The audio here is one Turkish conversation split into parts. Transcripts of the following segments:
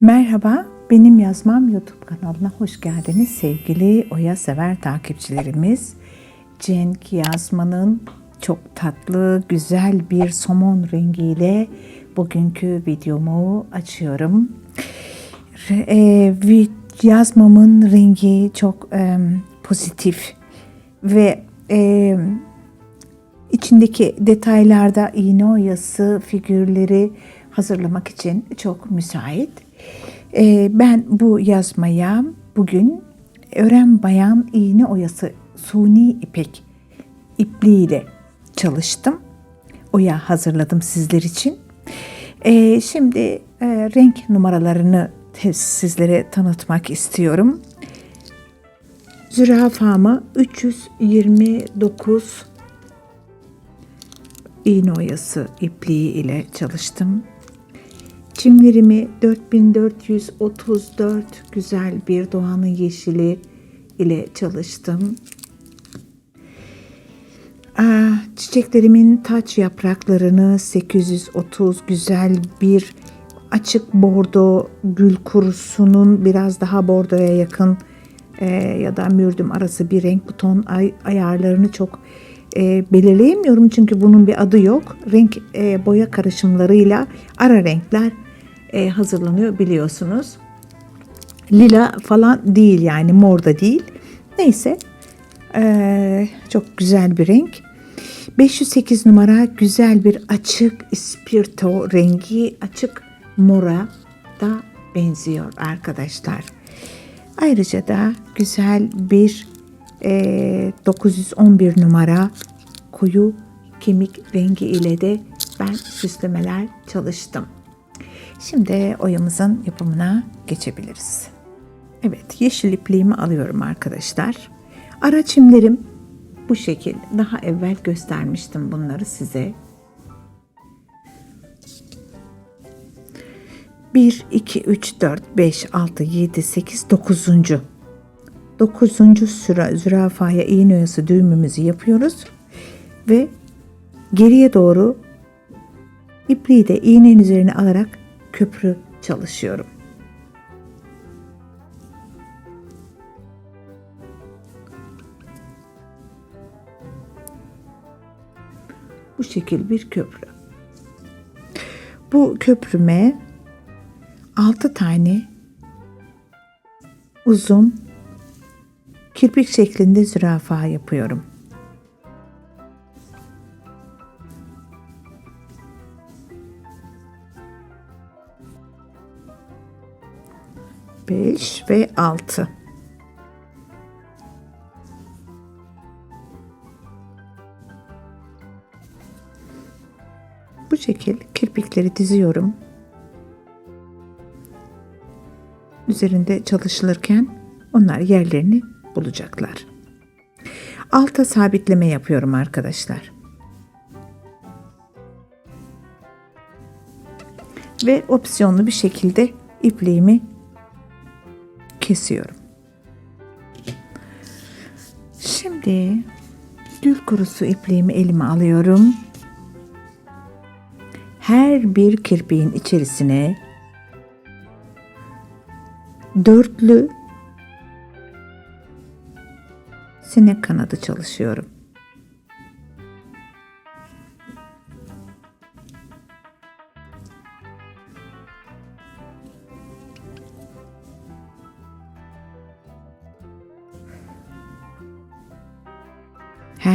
Merhaba, benim yazmam YouTube kanalına hoş geldiniz sevgili Oya Sever takipçilerimiz. Cenk Yazman'ın çok tatlı, güzel bir somon rengiyle bugünkü videomu açıyorum. E, yazmamın rengi çok e, pozitif ve e, içindeki detaylarda iğne oyası figürleri hazırlamak için çok müsait. Ee, ben bu yazmaya bugün Ören Bayan iğne oyası suni ipek ipliğiyle çalıştım. Oya hazırladım sizler için. Ee, şimdi e, renk numaralarını sizlere tanıtmak istiyorum. Zürafamı 329 iğne oyası ipliği ile çalıştım. Çimlerimi 4434 güzel bir doğanın yeşili ile çalıştım. Çiçeklerimin taç yapraklarını 830 güzel bir açık bordo gül kurusunun biraz daha bordoya yakın e, ya da mürdüm arası bir renk buton ay- ayarlarını çok e, belirleyemiyorum çünkü bunun bir adı yok. Renk e, boya karışımlarıyla ara renkler e, hazırlanıyor biliyorsunuz. Lila falan değil yani mor da değil. Neyse e, çok güzel bir renk. 508 numara güzel bir açık ispirto rengi açık mora da benziyor arkadaşlar. Ayrıca da güzel bir e, 911 numara koyu kemik rengi ile de ben süslemeler çalıştım. Şimdi oyamızın yapımına geçebiliriz. Evet yeşil ipliğimi alıyorum arkadaşlar. Ara çimlerim bu şekil. Daha evvel göstermiştim bunları size. 1, 2, 3, 4, 5, 6, 7, 8, 9. 9. sıra zürafaya iğne oyası düğümümüzü yapıyoruz. Ve geriye doğru ipliği de iğnenin üzerine alarak köprü çalışıyorum. Bu şekil bir köprü. Bu köprüme 6 tane uzun kirpik şeklinde zürafa yapıyorum. Beş ve altı. Bu şekil kirpikleri diziyorum. Üzerinde çalışılırken onlar yerlerini bulacaklar. Alta sabitleme yapıyorum arkadaşlar. Ve opsiyonlu bir şekilde ipliğimi kesiyorum. Şimdi gül kurusu ipliğimi elime alıyorum. Her bir kirpiğin içerisine dörtlü sinek kanadı çalışıyorum.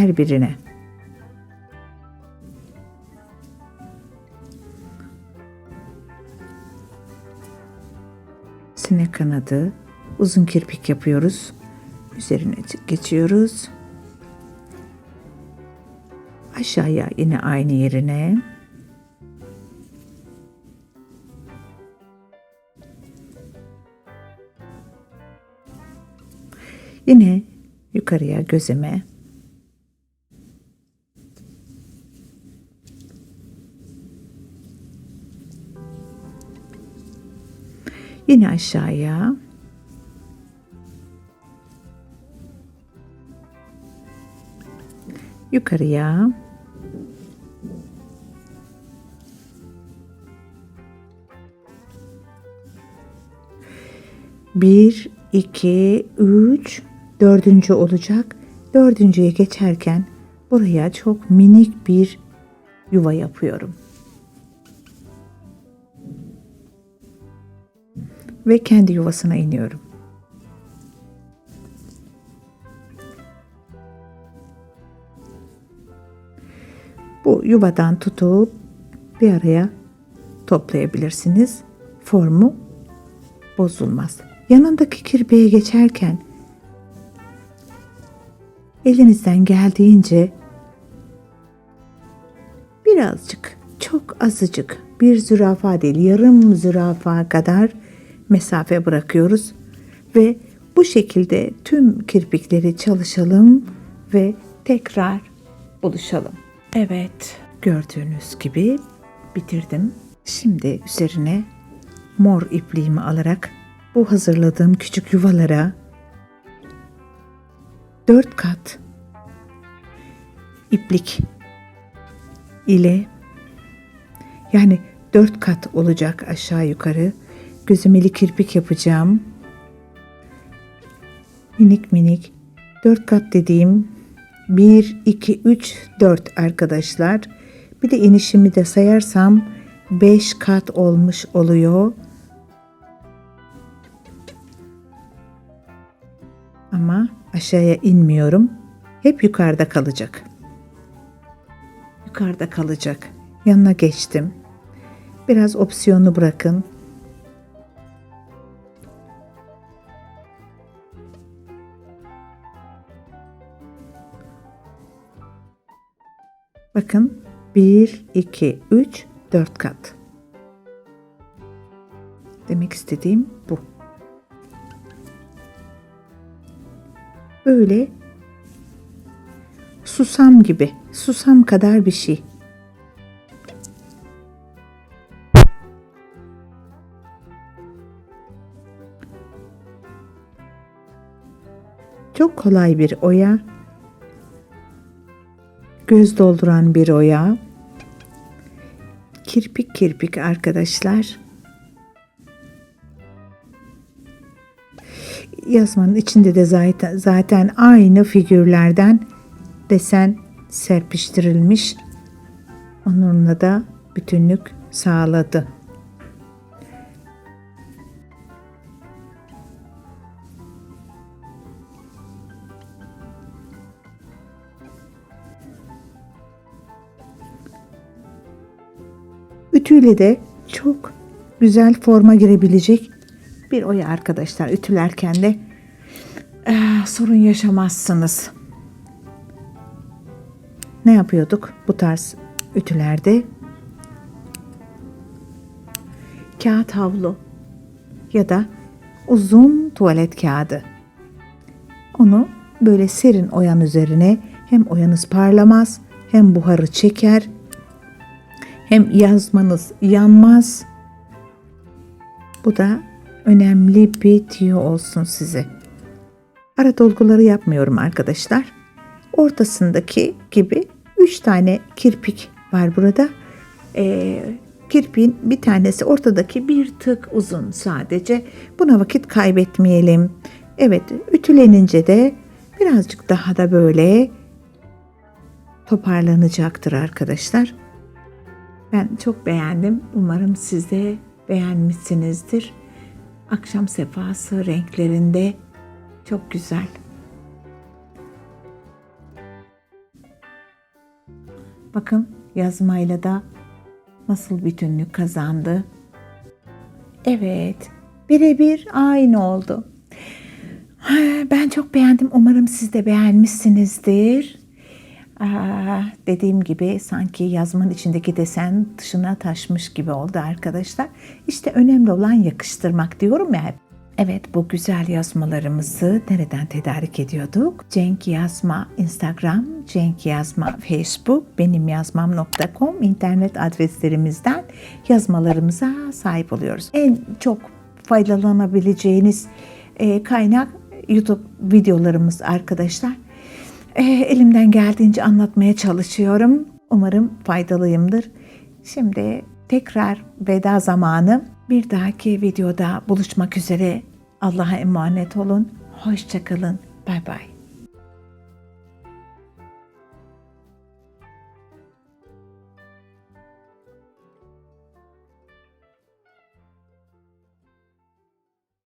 Her birine. Sinek kanadı, uzun kirpik yapıyoruz. Üzerine geçiyoruz. Aşağıya yine aynı yerine. Yine yukarıya gözeme. Yine aşağıya. Yukarıya. 1, 2, 3, dördüncü olacak. Dördüncüye geçerken buraya çok minik bir yuva yapıyorum. Ve kendi yuvasına iniyorum. Bu yuvadan tutup bir araya toplayabilirsiniz. Formu bozulmaz. Yanındaki kirpiğe geçerken elinizden geldiğince birazcık, çok azıcık bir zürafa değil, yarım zürafa kadar mesafe bırakıyoruz ve bu şekilde tüm kirpikleri çalışalım ve tekrar buluşalım. Evet, gördüğünüz gibi bitirdim. Şimdi üzerine mor ipliğimi alarak bu hazırladığım küçük yuvalara dört kat iplik ile yani dört kat olacak aşağı yukarı gözümeli kirpik yapacağım. Minik minik dört kat dediğim 1, 2, 3, 4 arkadaşlar. Bir de inişimi de sayarsam 5 kat olmuş oluyor. Ama aşağıya inmiyorum. Hep yukarıda kalacak. Yukarıda kalacak. Yanına geçtim. Biraz opsiyonu bırakın. Bakın 1, 2, 3, 4 kat. Demek istediğim bu. Böyle susam gibi, susam kadar bir şey. Çok kolay bir oya. Göz dolduran bir oya. Kirpik kirpik arkadaşlar. Yazmanın içinde de zaten, zaten aynı figürlerden desen serpiştirilmiş. Onunla da bütünlük sağladı. Ütüyle de çok güzel forma girebilecek bir oya arkadaşlar. Ütülerken de eh, sorun yaşamazsınız. Ne yapıyorduk bu tarz ütülerde? Kağıt havlu ya da uzun tuvalet kağıdı. Onu böyle serin oyan üzerine hem oyanız parlamaz hem buharı çeker hem yazmanız yanmaz. Bu da önemli bir tüyo olsun size. Ara dolguları yapmıyorum arkadaşlar. Ortasındaki gibi 3 tane kirpik var burada. Ee, kirpiğin bir tanesi ortadaki bir tık uzun sadece. Buna vakit kaybetmeyelim. Evet ütülenince de birazcık daha da böyle toparlanacaktır arkadaşlar. Ben çok beğendim. Umarım siz de beğenmişsinizdir. Akşam sefası renklerinde çok güzel. Bakın yazmayla da nasıl bütünlük kazandı. Evet, birebir aynı oldu. Ben çok beğendim. Umarım siz de beğenmişsinizdir. Aa, dediğim gibi sanki yazmanın içindeki desen dışına taşmış gibi oldu arkadaşlar. İşte önemli olan yakıştırmak diyorum ya hep. Evet bu güzel yazmalarımızı nereden tedarik ediyorduk? Cenk Yazma Instagram, Cenk Yazma Facebook, benimyazmam.com internet adreslerimizden yazmalarımıza sahip oluyoruz. En çok faydalanabileceğiniz e, kaynak YouTube videolarımız arkadaşlar. E, elimden geldiğince anlatmaya çalışıyorum. Umarım faydalıyımdır. Şimdi tekrar veda zamanı. Bir dahaki videoda buluşmak üzere. Allah'a emanet olun. Hoşçakalın. Bay bay.